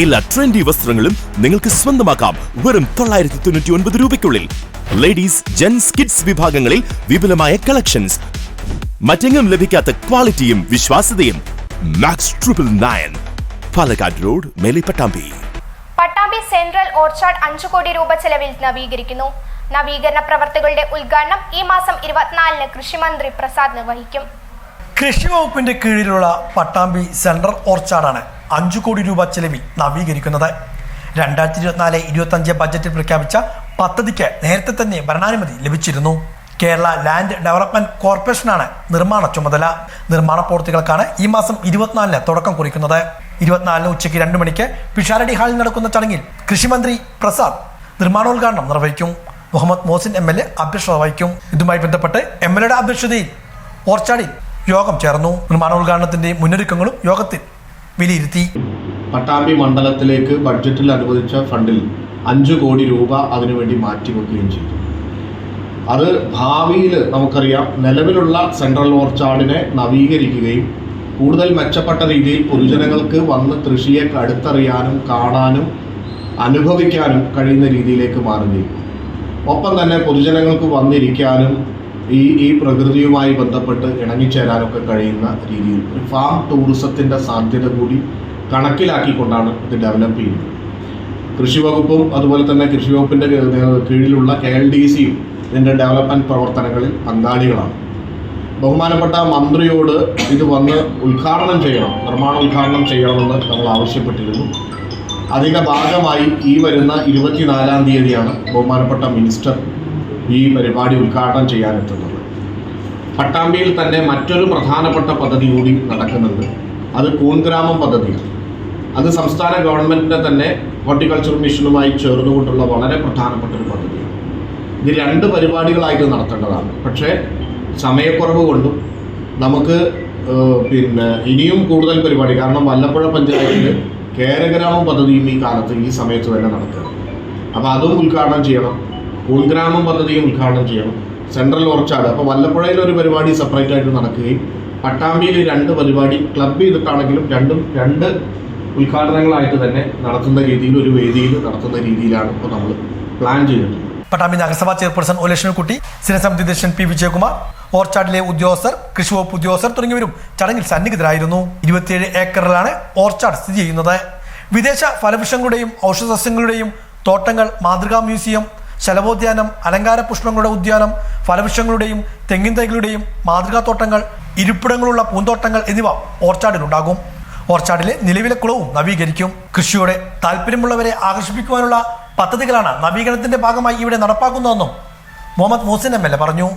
എല്ലാ ട്രെൻഡി വസ്ത്രങ്ങളും നിങ്ങൾക്ക് സ്വന്തമാക്കാം വെറും തൊള്ളായിരത്തി തൊണ്ണൂറ്റി ഒൻപത് രൂപയ്ക്കുള്ളിൽ. ലേഡീസ് ജെൻസ് കിഡ്സ് വിഭാഗങ്ങളിൽ വിപുലമായ കളക്ഷൻസ് മറ്റെങ്ങും ലഭിക്കാത്ത ക്വാളിറ്റിയും വിശ്വാസ്യതയും. Max triple nine Palakkad road Melipattambi. Pattambi central orchard അഞ്ചു കോടി രൂപ ചെലവിൽ നവീകരിക്കുന്നു. നവീകരണ പ്രവർത്തികളുടെ ഉദ്ഘാടനം ഈ മാസം ഇരുപത്തിനാലിന് കൃഷിമന്ത്രി പ്രസാദ് നിർവഹിക്കും. കൃഷി വകുപ്പിന്റെ കീഴിലുള്ള പട്ടാമ്പി സെൻട്രൽ ഓർച്ചാർഡാണ് അഞ്ചു കോടി രൂപ ചെലവിൽ നവീകരിക്കുന്നത്. രണ്ടായിരത്തി ഇരുപത്തിനാല് ഇരുപത്തി അഞ്ച് ബജറ്റിൽ പ്രഖ്യാപിച്ച പദ്ധതിക്ക് നേരത്തെ തന്നെ ഭരണാനുമതി ലഭിച്ചിരുന്നു. കേരള ലാൻഡ് ഡെവലപ്മെന്റ് കോർപ്പറേഷനാണ് നിർമ്മാണ ചുമതല. നിർമ്മാണ പ്രവൃത്തികൾക്കാണ് ഈ മാസം ഇരുപത്തിനാലിന് തുടക്കം കുറിക്കുന്നത്. ഇരുപത്തിനാലിന് ഉച്ചയ്ക്ക് രണ്ട് മണിക്ക് പിഷാരടി ഹാളിൽ നടക്കുന്ന ചടങ്ങിൽ കൃഷിമന്ത്രി പ്രസാദ് നിർമ്മാണോദ്ഘാടനം നിർവഹിക്കും. Muhammad Muhsin M L A അധ്യക്ഷത വഹിക്കും. ഇതുമായി ബന്ധപ്പെട്ട് എം എൽ എയുടെ അധ്യക്ഷതയിൽ ഓർച്ചാടിൽ യോഗം ചേർന്നു. നിർമ്മാണോദ്ഘാടനത്തിന്റെ മുന്നൊരുക്കങ്ങളും യോഗത്തിൽ വിലയിരുത്തി. പട്ടാമ്പി മണ്ഡലത്തിലേക്ക് ബഡ്ജറ്റിൽ അനുവദിച്ച ഫണ്ടിൽ അഞ്ച് കോടി രൂപ അതിനുവേണ്ടി മാറ്റിവെക്കുകയും ചെയ്തു. അത് ഭാവിയിൽ നമുക്കറിയാം നിലവിലുള്ള സെൻട്രൽ ഓർച്ചാർഡിനെ നവീകരിക്കുകയും കൂടുതൽ മെച്ചപ്പെട്ട രീതിയിൽ പൊതുജനങ്ങൾക്ക് വന്ന് കൃഷിയെ അടുത്തറിയാനും കാണാനും അനുഭവിക്കാനും കഴിയുന്ന രീതിയിലേക്ക് മാറുകയും. ഒപ്പം തന്നെ പൊതുജനങ്ങൾക്ക് വന്നിരിക്കാനും ഈ ഈ പ്രകൃതിയുമായി ബന്ധപ്പെട്ട് ഇണങ്ങിച്ചേരാനൊക്കെ കഴിയുന്ന രീതിയിൽ ഒരു ഫാം ടൂറിസത്തിന്റെ സാധ്യത കൂടി കണക്കിലാക്കിക്കൊണ്ടാണ് ഇത് ഡെവലപ്പ് ചെയ്യുന്നത്. കൃഷി വകുപ്പും അതുപോലെ തന്നെ കൃഷി വകുപ്പിന്റെ കീഴിലുള്ള കെ എൽ ഡി സിയും ഇതിന്റെ ഡെവലപ്മെന്റ് പ്രവർത്തനങ്ങളിൽ പങ്കാളികളാണ്. ബഹുമാനപ്പെട്ട മന്ത്രിയോട് ഇത് വന്ന് ഉദ്ഘാടനം ചെയ്യണം നിർമ്മാണ ഉദ്ഘാടനം ചെയ്യണമെന്ന് നമ്മൾ ആവശ്യപ്പെട്ടിരുന്നു. അതിന്റെ ഭാഗമായി ഈ വരുന്ന ഇരുപത്തിനാലാം തീയതിയാണ് ബഹുമാനപ്പെട്ട മിനിസ്റ്റർ ഈ പരിപാടി ഉദ്ഘാടനം ചെയ്യാനെത്തുന്നത്. പട്ടാമ്പിയിൽ തന്നെ മറ്റൊരു പ്രധാനപ്പെട്ട പദ്ധതി കൂടി നടക്കുന്നുണ്ട്. അത് കൂൺഗ്രാമം പദ്ധതിയാണ്. അത് സംസ്ഥാന ഗവൺമെന്റിന്റെ തന്നെ ഹോർട്ടിക്കൾച്ചർ മിഷനുമായി ചേർന്നുകൊണ്ടുള്ള വളരെ പ്രധാനപ്പെട്ട ഒരു പദ്ധതിയാണ്. ഇത് രണ്ട് പരിപാടികളായിട്ട് നടത്തേണ്ടതാണ്. പക്ഷേ സമയക്കുറവ് കൊണ്ടും നമുക്ക് പിന്നെ ഇനിയും കൂടുതൽ പരിപാടി കാരണം വല്ലപ്പുഴ പഞ്ചായത്തിൽ കേരഗ്രാമം പദ്ധതിയും ഈ കാലത്ത് ഈ സമയത്ത് തന്നെ നടക്കുക അപ്പോൾ അതും ഉദ്ഘാടനം ചെയ്യണം. ഉൾഗ്രാമം പദ്ധതിയും ഉദ്ഘാടനം ചെയ്യണം. Central orchard. അപ്പോൾ വല്ലപ്പുഴയിൽ ഒരു പരിപാടി സെപ്പറേറ്റ് ആയിട്ട് നടക്കുകയും പട്ടാമ്പിയിൽ രണ്ട് പരിപാടി ക്ലബ് ചെയ്തിട്ടാണെങ്കിലും രണ്ടും രണ്ട് ഉദ്ഘാടനങ്ങളായിട്ട് തന്നെ നടത്തുന്ന രീതിയിൽ ഒരു വേദിയിൽ നടത്തുന്ന രീതിയിലാണ് ഇപ്പോൾ നമ്മൾ പ്ലാൻ ചെയ്തിട്ടുള്ളത്. പട്ടാമ്പി നഗരസഭാ ചെയർപേഴ്സൺ ഒ ലക്ഷ്മിക്കുട്ടി സ്ഥിരസമിതി അധ്യക്ഷൻ പി വിജയകുമാർ ഓർച്ചാർഡിലെ ഉദ്യോഗസ്ഥർ കൃഷി വകുപ്പ് ഉദ്യോഗസ്ഥർ തുടങ്ങിയവരും ചടങ്ങിൽ സന്നിഹിതരായിരുന്നു. ഇരുപത്തിയേഴ് ഏക്കറിലാണ് ഓർച്ചാർഡ് സ്ഥിതി ചെയ്യുന്നത്. വിദേശ ഫലവൃക്ഷങ്ങളുടെയും ഔഷധസസ്യങ്ങളുടെയും തോട്ടങ്ങൾ മാതൃകാ മ്യൂസിയം ശലഭോദ്യാനം അലങ്കാര പുഷ്പങ്ങളുടെ ഉദ്യാനം ഫലവൃക്ഷങ്ങളുടെയും തെങ്ങിൻ തൈകളുടെയും മാതൃകാത്തോട്ടങ്ങൾ ഇരിപ്പിടങ്ങളുള്ള പൂന്തോട്ടങ്ങൾ എന്നിവ ഓർച്ചാർഡിലുണ്ടാകും ഓർച്ചാർഡിലെ നിലവിലെ കുളവും നവീകരിക്കും. കൃഷിയോടെ താല്പര്യമുള്ളവരെ ആകർഷിപ്പിക്കുവാനുള്ള പദ്ധതികളാണ് നവീകരണത്തിന്റെ ഭാഗമായി ഇവിടെ നടപ്പാക്കുന്നതെന്നും Muhammad Muhsin M L A പറഞ്ഞു.